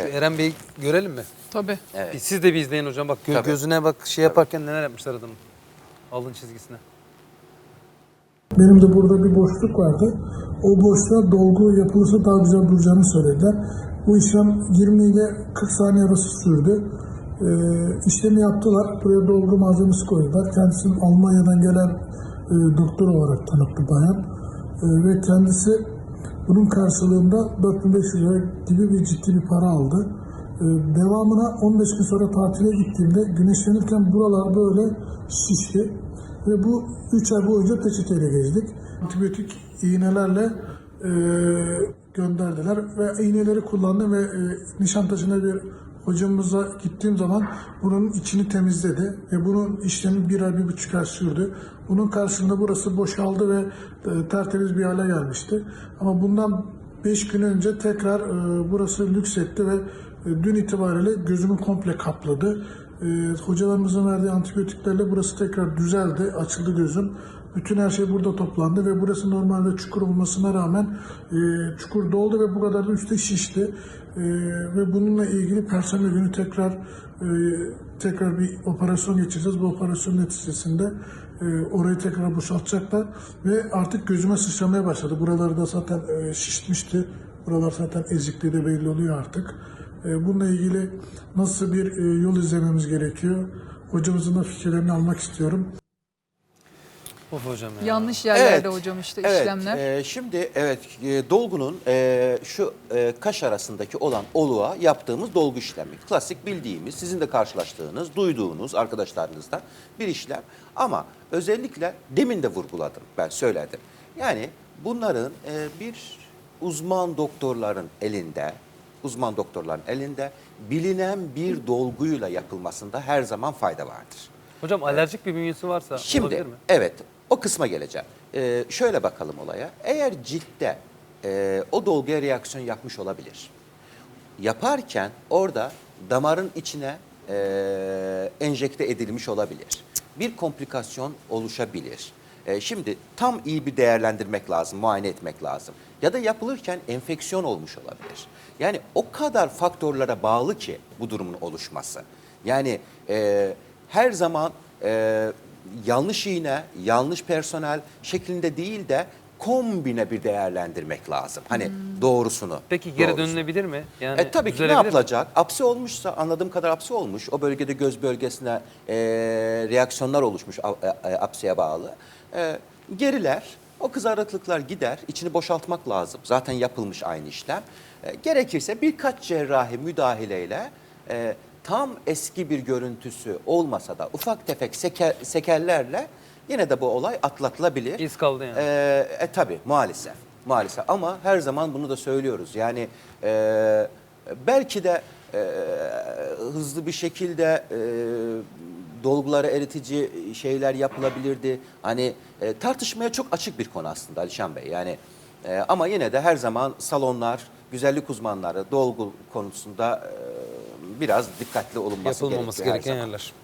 Evet. Eren Bey'i görelim mi? Tabii. Evet. Siz de bir izleyin hocam. Bak gö- Tabii. gözüne bak şey yaparken neler yapmışlar adamın. Alın çizgisine. Benim de burada bir boşluk vardı. O boşluğa dolgu yapılırsa daha güzel duracağını söylediler. Bu işlem 20 ile 40 saniye arası sürdü. Ee, işlemi yaptılar. Buraya dolgu malzemesi koydular. Kendisinin Almanya'dan gelen e, doktor olarak tanıttı bayan. E, ve kendisi bunun karşılığında 4500 lira gibi bir ciddi bir para aldı. Ee, devamına 15 gün sonra tatile gittiğimde güneşlenirken buralar böyle şişti. Ve bu 3 ay boyunca peçeteyle gezdik. Antibiyotik iğnelerle e, gönderdiler ve iğneleri kullandım ve e, Nişantaşı'na bir hocamıza gittiğim zaman bunun içini temizledi ve bunun işlemi bir ay bir buçuk ay sürdü. Bunun karşılığında burası boşaldı ve e, tertemiz bir hale gelmişti. Ama bundan 5 gün önce tekrar e, burası lüksetti ve e, dün itibariyle gözümü komple kapladı. E, hocalarımızın verdiği antibiyotiklerle burası tekrar düzeldi, açıldı gözüm. Bütün her şey burada toplandı ve burası normalde çukur olmasına rağmen e, çukur doldu ve bu kadar da üstte şişti. E, ve bununla ilgili Perşembe günü tekrar e, tekrar bir operasyon geçireceğiz. Bu operasyon neticesinde e, orayı tekrar boşaltacaklar ve artık gözüme sıçramaya başladı. Buraları da zaten e, şişmişti. Buralar zaten ezikliği de belli oluyor artık. E, bununla ilgili nasıl bir e, yol izlememiz gerekiyor? Hocamızın da fikirlerini almak istiyorum. Of hocam ya. Yanlış yerlerde Evet. hocam işte Evet, işlemler. e, şimdi evet e, dolgunun e, şu e, kaş arasındaki olan oluğa yaptığımız dolgu işlemi. Klasik bildiğimiz, sizin de karşılaştığınız, duyduğunuz arkadaşlarınızdan bir işlem. Ama özellikle demin de vurguladım, ben söyledim. Yani bunların e, bir uzman doktorların elinde, uzman doktorların elinde bilinen bir dolguyla yapılmasında her zaman fayda vardır. Hocam alerjik bir bünyesi varsa olabilir Şimdi mi? evet o kısma geleceğim. Ee, şöyle bakalım olaya. Eğer ciltte e, o dolguya reaksiyon yapmış olabilir. Yaparken orada damarın içine e, enjekte edilmiş olabilir. Bir komplikasyon oluşabilir. E, şimdi tam iyi bir değerlendirmek lazım, muayene etmek lazım. Ya da yapılırken enfeksiyon olmuş olabilir. Yani o kadar faktörlere bağlı ki bu durumun oluşması. Yani e, her zaman e, yanlış iğne, yanlış personel şeklinde değil de kombine bir değerlendirmek lazım. Hani doğrusunu. Peki geri doğrusunu. dönülebilir mi? Yani E, tabii ki ne düzelebilir mi? yapılacak? Apsi olmuşsa anladığım kadar apsi olmuş. O bölgede göz bölgesine e, reaksiyonlar oluşmuş a- e, apsiye bağlı. E, geriler, o kızarıklıklar gider. içini boşaltmak lazım. Zaten yapılmış aynı işlem. E, gerekirse birkaç cerrahi müdahaleyle e, tam eski bir görüntüsü olmasa da ufak tefek seke, sekellerle yine de bu olay atlatılabilir. İz kaldı yani. Ee, e tabi maalesef. Maalesef ama her zaman bunu da söylüyoruz. Yani e, belki de e, hızlı bir şekilde e, dolguları eritici şeyler yapılabilirdi. Hani e, tartışmaya çok açık bir konu aslında Alişan Bey. Yani e, ama yine de her zaman salonlar, güzellik uzmanları dolgu konusunda e, biraz dikkatli olunması Yapılmaması gerekiyor her gereken yerler.